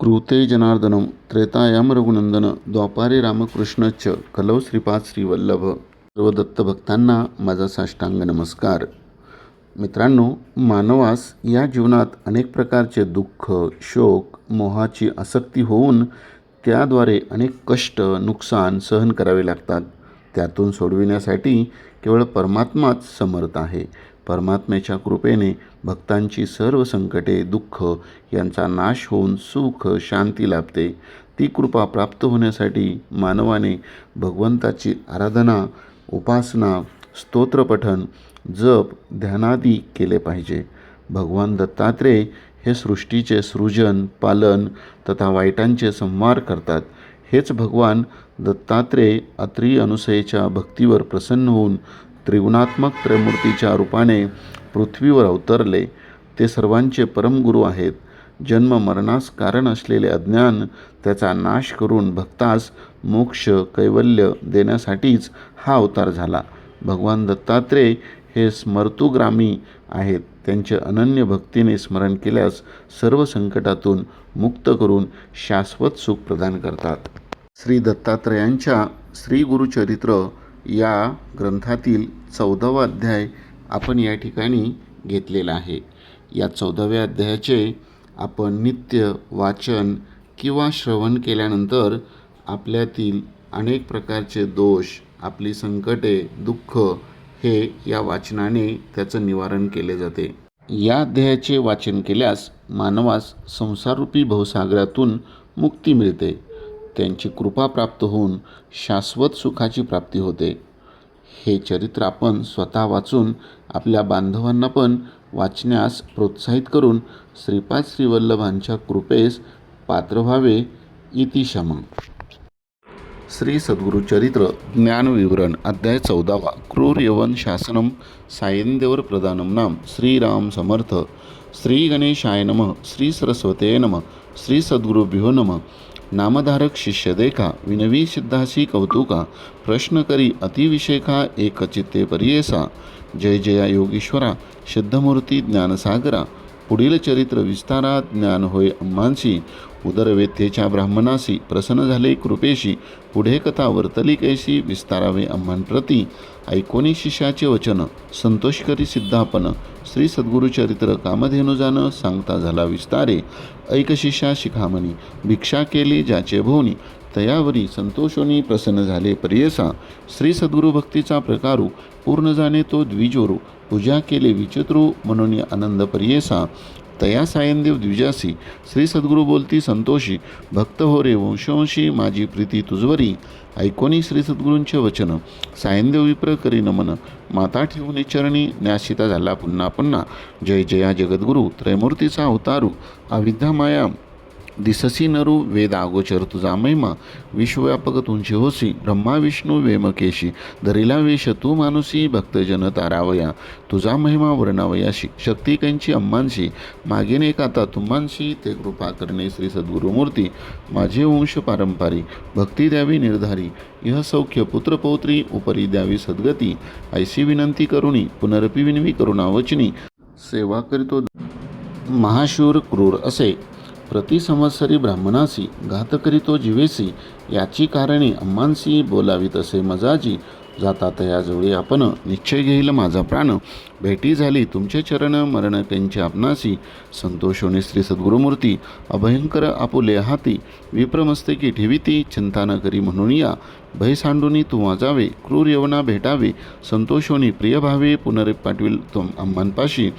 कृते जनार्दनं त्रेतायां रघुनंदन द्वापारे रामकृष्णच कलौ श्रीपाद श्रीवल्लभ। सर्व दत्तभक्तांना माझा साष्टांग नमस्कार। मित्रांनो मानवास या जीवनात अनेक प्रकारचे दुःख शोक मोहाची आसक्ती होऊन त्याद्वारे अनेक कष्ट नुकसान सहन करावे लागतात. त्यातून सोडविण्यासाठी केवळ परमात्माच समर्थ आहे. परमात्म्याच्या कृपेने भक्तांची सर्व संकटे दुःख यांचा नाश होऊन सुख शांती लाभते. ती कृपा प्राप्त होण्यासाठी मानवाने भगवंताची आराधना उपासना स्तोत्रपठन जप ध्यानादी केले पाहिजे. भगवान दत्तात्रेय हे सृष्टीचे सृजन पालन तथा वाईटांचे संहार करतात. हेच भगवान दत्तात्रेय अत्री अनुसयेच्या भक्तीवर प्रसन्न होऊन त्रिगुणात्मक त्रयमूर्तीच्या रूपाने पृथ्वीवर अवतरले ते सर्वांचे परमगुरू आहेत. जन्म मरणास कारण असलेले अज्ञान त्याचा नाश करून भक्तास मोक्ष कैवल्य देण्यासाठीच हा अवतार झाला. भगवान दत्तात्रेय हे स्मर्तुग्रामी आहेत. त्यांचे अनन्य भक्तीने स्मरण केल्यास सर्व संकटातून मुक्त करून शाश्वत सुख प्रदान करतात. श्री दत्तात्रेयांच्या श्री गुरुचरित्र या ग्रंथातील चौदावा अध्याय आपण या ठिकाणी घेतलेला आहे. या चौदाव्या अध्यायाचे आपण नित्य वाचन किंवा श्रवण केल्यानंतर आपल्यातील अनेक प्रकारचे दोष आपली संकटे दुःख हे या वाचनाने त्याचं निवारण केले जाते. या अध्यायाचे वाचन केल्यास मानवास संसाररूपी भवसागरातून मुक्ती मिळते. त्यांची कृपा प्राप्त होऊन शाश्वत सुखाची प्राप्ती होते. हे चरित्र आपण स्वतः वाचून आपल्या बांधवांना पण वाचण्यास प्रोत्साहित करून श्रीपाद श्रीवल्लभांच्या कृपेस पात्र व्हावे इति शम. श्री सद्गुरु चरित्र ज्ञानविवरण अध्याय चौदावा. क्रूर यवन शासनम सायंदेवर प्रदानम नाम श्रीराम समर्थ. श्री गणेशाय नम. श्री सरस्वते नम. श्री सद्गुरुभ्यो नम. नामधारक शिष्य देखा विनवी सिद्धासी कौतुका प्रश्न करी अतिविषेखा एकचित्ते परियेसा जय जया योगीश्वरा सिद्धमूर्ती ज्ञानसागरा पुढील चरित्र विस्तारात ज्ञान होय अम्मांशी उदरवेथेच्या ब्राह्मणासी प्रसन्न झाले कृपेशी पुढे कथा वर्तली कैशी विस्तारावे अम्मांप्रती. ऐकोनी शिष्याचे वचन संतोषकरी सिद्धापन श्री सद्गुरुचरित्र कामधेनुजानं सांगता झाला विस्तारे. ऐक शिष्या शिखामणी भिक्षा केली ज्याचे भोवनी तयावरी संतोषोनी प्रसन्न झाले. परियसा श्री सद्गुरू भक्तीचा प्रकारू पूर्ण जाणे तो द्विजोरू पूजा केले विचित्रू म्हणून आनंद परियेसा तया सायनदेव द्विजासी श्री सद्गुरू बोलती संतोषी भक्त हो रे वंशवंशी माझी प्रीती तुझवरी ऐकोनी श्री सद्गुरूंचे वचन. सायनदेव विप्र करी नमन माता ठेवून चरणी न्यासिता झाला पुन्हा पुन्हा. जय जया जगद्गुरू त्रयमूर्तीचा अवतारू अविद्या माया. दिससी नरू वेद आगोचर तुझा महिमा विश्वव्यापक तुंची होसी ब्रह्मा विष्णू वेमकेशी धरिला वेश तू मानुसी भक्तजन तारावया तुझा महिमा वर्णावयाशी शक्ती कैंची अम्मांशी मागेने काता तुम्हांशी ते कृपा करणे श्री सद्गुरुमूर्ती माझे वंश पारंपारी भक्ती द्यावी निर्धारी इह सौख्य पुत्रपौत्री उपरी द्यावी सद्गती ऐशी विनंती करुणी पुनरपी विनवी करुणावचनी सेवा करीतो महाशूर क्रूर असे प्रति संवत्सरी ब्राह्मणासी घातकरीतो जीवेसी याची कारणे अम्मांसी बोलावीत असे मजाजी जाता तयाजवळी आपण निश्चय घेईल माझा प्राण. भेटी झाली. तुमचे चरण मरण त्यांचे आपणासी संतोषोने श्री सद्गुरुमूर्ती अभयंकर आपुले हाती. विप्रमस्तकी ठेविती. चिंता न करी म्हणून या. भय सांडूनी तू वाजावे. क्रूर यवना भेटावे. संतोषोनी प्रिय भावे. पुनरे पाठविल तुम अंबांपाशी.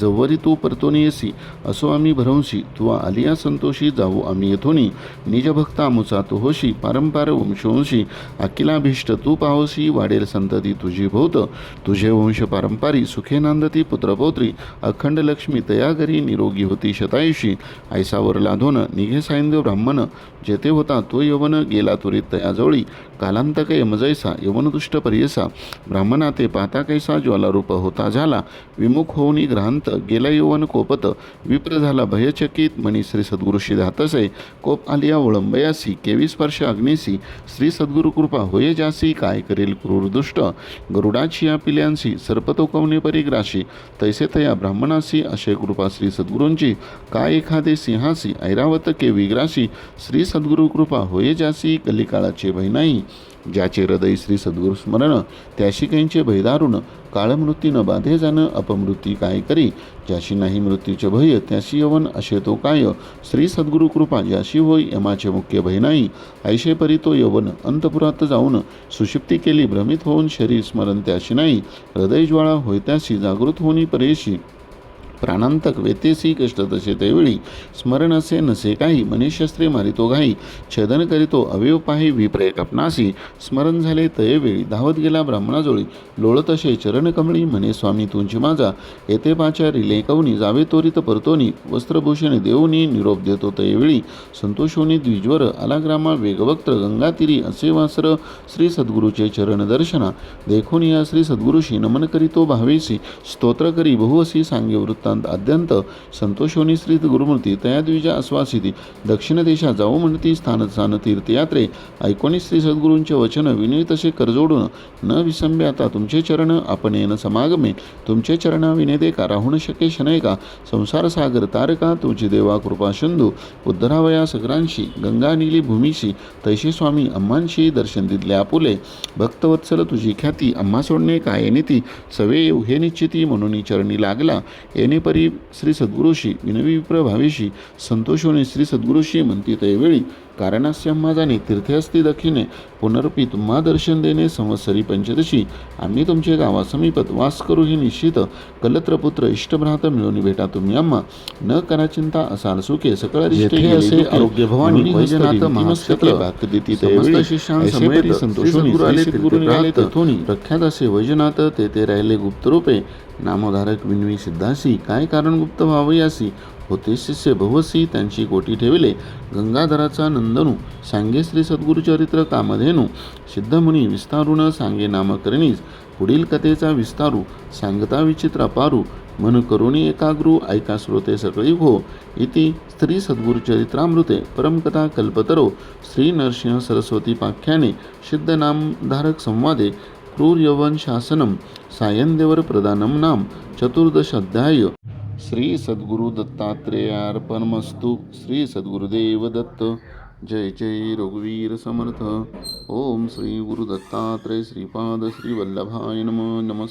जव्वरी तू परतोनी येसी. असो आम्ही भरवशी तुवा आलिया संतोषी. जाऊ आम्ही येथोनी. निजभक्ता मुचा तू होशी. पारंपार वंशवंशी अकिलाभीष्ट तू पाहोशी वाढेल संतती तुझी भोवत तुझे वंश पारंपारी. सुखी सुखेनांदती पुत्रपौत्री अखंड लक्ष्मी तयागरी निरोगी होती शतायुषी. ऐसावर लाधोन निघे सायंदेव ब्राह्मण. जेथे होता तो यवन गेला तुरीत तयाजवळी कालांतक यमजैसा यवनदुष्ट परियसा. ब्राह्मणा ते पाहता कैसा ज्वालारूप होता झाला. विमुख होऊनी ग्रहांत गेला यवन कोपत. विप्र झाला भयचकित मणी श्री सद्गुरुशी धातसे. कोप आलिया वळंबयासी केवी स्पर्श अग्निसी. श्री सद्गुरु कृपा होय जासी काय करेल क्रूर दुष्ट. गरुडाची या पिल्यांसी सर्पतोकवणे परी? बारीक राशी तैसे तया ब्राह्मणासी अशे कृपा श्री सद्गुरूंची. काय एखादे सिंहासी ऐरावत के विग्राशी श्री सद्गुरु कृपा होये जासी कलिकाळाचे भय नाही. ज्याचे हृदय श्री सद्गुरु स्मरण त्याशी कैंचे भयदारुण काळमृत्यू न बाधे जाणं अपमृत्यू काय करी? ज्याशी नाही मृत्यूचे भय त्याशी यवन असे तो काय? श्री सद्गुरु कृपा ज्याशी होय यमाचे मुख्य भय नाही. ऐशे परी तो यवन अंतपुरात जाऊन सुषिप्ती केली भ्रमित होऊन शरीर स्मरण त्याशी नाही. हृदय ज्वाळा होय त्याशी जागृत होणी परेशी. प्राणांतक वेतेसी कष्ट तसे त्यावेळी स्मरण असे नसे काही मनीशस्त्रे मारितो घाई. छेदन करीतो अवयव पाही विप्रे कपनासी. स्मरण झाले तयवेळी धावत गेला ब्राह्मणाजोळी. लोळत असे चरणकमळी म्हणे स्वामी तुंची माझा. येते पाच्या रिले कवनी जावे त्वरित परतोनी. वस्त्रभूषणे देऊनी निरोप देतो तयवेळी संतोषोनी द्विज्वर अलाग्रामा वेगवक्त्र वेगवक्त गंगातीरी असे वासर. श्री सद्गुरूचे चरण दर्शना. देखून या श्री सद्गुरुशी नमन करीतो भावेसी. स्तोत्र करी बहुवसी सांगे वृत्तांत अद्यंत संतोषोनी श्री गुरुमूर्ती तयाद्विजा आश्वासिती दक्षिण देशा जाऊ म्हणती स्थान स्थान तीर्थयात्रे ऐकोनी श्री सद्गुरूंचे वचन विनय तसे करजोडून न विसंबे आता तुमचे चरण आपण येणं समागमे तुमचे चरणा विनेदे का राहून शके शनय का संसार सागर तारका तुझी देवा कृपा सिंधू उद्धरावया सगरांशी गंगा नीली भूमीशी तैशी स्वामी अम्मांशी दर्शन दिले आपुले भक्तवत्सल तुझी ख्याती अम्मा सोडणे काय नीती सवे येऊ हे निश्चिती म्हणून चरणी लागला येणे परी श्री सद्गुरुशी विनवी विप्र भावेशी संतोषोने श्री सद्गुरुशी म्हणती त्यावेळी कारणास्य अम्मा जाणे तीर्थे असती दक्षिणे पुनरपी तुम्हा दर्शन देणे संवत्सरी पंचदशी. आम्ही तुमचे गावा समीपत वास करू ही निश्चित. कलत्रपुत्र इष्टभ्रात मिळून भेटा तुम्ही अम्मा न करा चिंता असाल सुखे सकळ असे आरोग्य भवानी वैजनाथ महाक्षत्र प्रख्यात असे वैजनाथ तेथे राहिले गुप्तरूपे. नामधारक विनवी सिद्धासी काय कारण गुप्त व्हावयासी होते. शिष्य भवसी त्यांची कोटी ठेविले. गंगाधराचा नंदनू सांगे श्री सद्गुरुचरित्र कामधेनू सिद्धमुनी विस्तारुण सांगे नामकरणीस पुढील कथेचा विस्तारू सांगता विचित्र अपारू मन करुणी एकाग्रू ऐका श्रोते सगळी हो इति स्त्री सद्गुरुचरित्रामृते परमकथा कल्पतरो श्री नरसिंह सरस्वती पाख्याने सिद्धनामधारक संवादे क्रूर यवन शासनम सायंदेवर प्रदानम नाम चतुर्दश अध्याय। श्री सद्गुरु दत्तात्रेयार्पणमस्तु श्री सद्गुरुदेव दत्त। जय जय रघुवीर समर्थ। ओम श्री गुरु दत्तात्रय श्रीपाद श्री वल्लभाय नम। नमस्कार।